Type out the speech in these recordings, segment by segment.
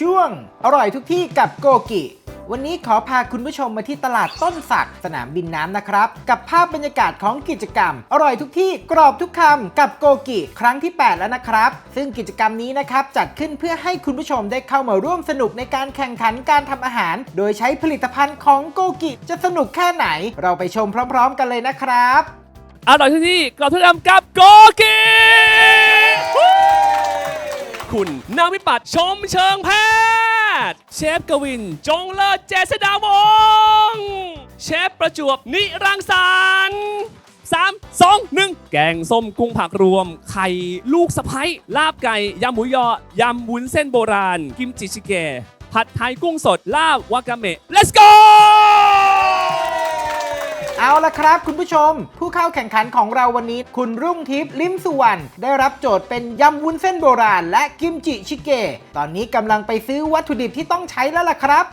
ช่วง อร่อยทุกที่กับโกกิ วันนี้ขอพาคุณผู้ชมมาที่ตลาดต้นสักสนามบินน้ำนะครับ กับภาพบรรยากาศของกิจกรรม อร่อยทุกที่กรอบทุกคำกับโกกิ ครั้งที่ 8 แล้วนะครับ ซึ่งกิจกรรมนี้นะครับ จัดขึ้นเพื่อให้คุณผู้ชมได้เข้ามาร่วมสนุกในการแข่งขันการทำอาหาร โดยใช้ผลิตภัณฑ์ของโกกิ จะสนุกแค่ไหน เราไปชมพร้อม ๆ กันเลยนะครับ อร่อยที่นี่กรอบทุกคำกับโกกิ คุณ นางวิปัตชมเชิงแพทย์ เชฟกวิน จงเลิศเจษดาวงศ์เชฟประจวบนิรังสรรค์สามสองหนึ่งแกงส้มกุ้งผักรวม ไข่ลูกสะพ้ยลาบไก่ ยำหมูยอ ยำวุ้นเส้นโบราณ กิมจิชิเกะผัดไทยกุ้งสด ลาบวากาเมะ let's go เอาละครับ คุณผู้ชม ผู้เข้าแข่งขันของเราวันนี้ คุณรุ่งทิพย์ลิมสุวรรณได้รับโจทย์เป็นยำวุ้นเส้นโบราณ และกิมจิชิเกะตอนนี้กำลังไปซื้อวัตถุดิบที่ต้องใช้แล้วล่ะครับ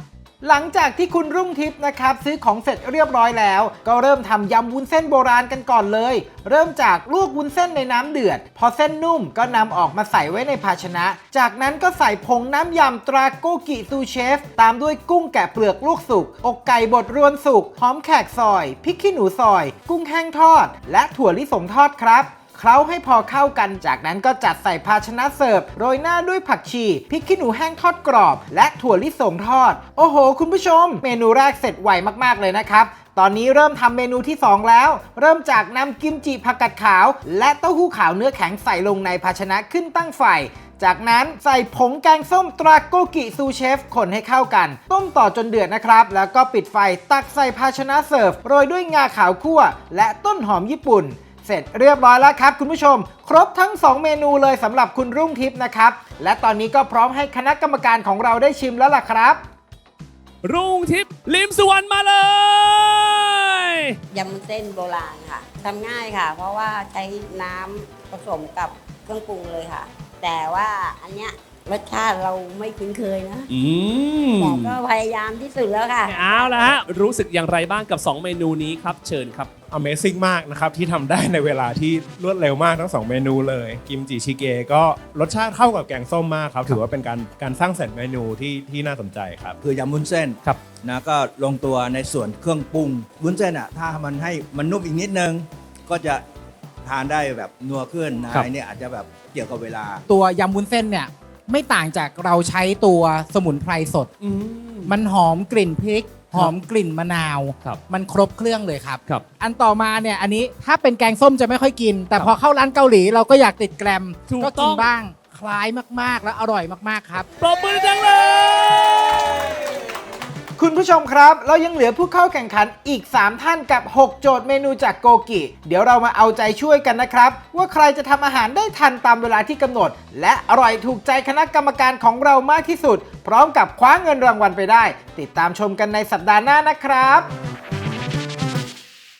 หลังจากที่คุณรุ่งทิพย์นะครับซื้อของเสร็จเรียบร้อยแล้ว ก็เริ่มทำยำวุ้นเส้นโบราณกันก่อนเลย เริ่มจากลวกวุ้นเส้นในน้ำเดือด พอเส้นนุ่มก็นำออกมาใส่ไว้ในภาชนะ จากนั้นก็ใส่ผงน้ำยำตราโกกิซูเชฟ ตามด้วยกุ้งแกะเปลือกลวกสุก อกไก่บดรวนสุก หอมแขกซอย พริกขี้หนูซอย กุ้งแห้งทอด และถั่วลิสงทอดครับ เคล้าให้พอเข้ากัน จากนั้นก็จัดใส่ภาชนะเสิร์ฟ โรยหน้าด้วยผักชีพริกขี้หนูแห้งทอดกรอบ และถั่วลิสงทอด โอ้โห คุณผู้ชม เมนูแรกเสร็จไวมากๆเลยนะครับตอนนี้เริ่มทำเมนูที่ 2 แล้ว เริ่มจากนำกิมจิผักกาดขาว และเต้าหู้ขาวเนื้อแข็งใส่ลงในภาชนะขึ้นตั้งไฟ จากนั้นใส่ผงแกงส้มตราโกกิซูเชฟคนให้เข้ากัน ต้มต่อจนเดือดนะครับ แล้วก็ปิดไฟตักใส่ภาชนะเสิร์ฟ โรยด้วยงาขาวคั่ว และต้นหอมญี่ปุ่น เสร็จเรียบร้อยแล้วครับคุณผู้ชม ครบทั้ง 2 เมนูเลยสำหรับคุณรุ่งทิพย์นะครับ และตอนนี้ก็พร้อมให้คณะกรรมการของเราได้ชิมแล้วล่ะครับ รุ่งทิพย์ลิมสุวรรณมาเลย ยำวุ้นเส้นโบราณค่ะทำง่ายค่ะ เพราะว่าใช้น้ำผสมกับเครื่องปรุงเลยค่ะ แต่ว่าอันเนี้ย รสชาติเราไม่คุ้นเคยนะอืมแต่ก็พยายามที่สุดแล้วค่ะ เอาละฮะรู้สึกอย่างไรบ้างกับ 2 เมนูนี้ครับเชิญครับ Amazing มากนะครับ ที่ทำได้ในเวลาที่รวดเร็วมากทั้ง 2 เมนูเลย กิมจิชิเกะก็รสชาติเข้ากับแกงส้มมากครับ ถือว่าเป็นการการสร้างสรรค์เมนูที่ที่น่าสนใจครับ คือยำวุ้นเส้นครับ นะก็ลงตัวในส่วนเครื่องปรุงวุ้นเส้นอะถ้ามันให้มันนุ่มอีกนิดนึง ก็จะทานได้แบบนัวขึ้นนะครับไอ้เนี่ยอาจจะแบบเกี่ยวกับเวลา ตัวยำวุ้นเส้นเนี่ย ไม่ต่างจากเราใช้ตัวสมุนไพรสด อืม มันหอมกลิ่นพริก หอมกลิ่นมะนาว ครับมันครบเครื่องเลยครับ ครับ อันต่อมาเนี่ยอันนี้ถ้าเป็นแกงส้มจะไม่ค่อยกิน แต่พอเข้าร้านเกาหลีเราก็อยากติดแกรมถูกก็ต้กิอนง บ้าง คล้ายมากๆและอร่อยมากๆครับ ปรบมือจังเลย คุณผู้ชมครับ เรายังเหลือผู้เข้าแข่งขันอีก 3 ท่านกับ 6 โจทย์เมนูจากโกกิ เดี๋ยวเรามาเอาใจช่วยกันนะครับ ว่าใครจะทำอาหารได้ทันตามเวลาที่กำหนด และอร่อยถูกใจคณะกรรมการของเรามากที่สุด พร้อมกับคว้าเงินรางวัลไปได้ ติดตามชมกันในสัปดาห์หน้านะครับ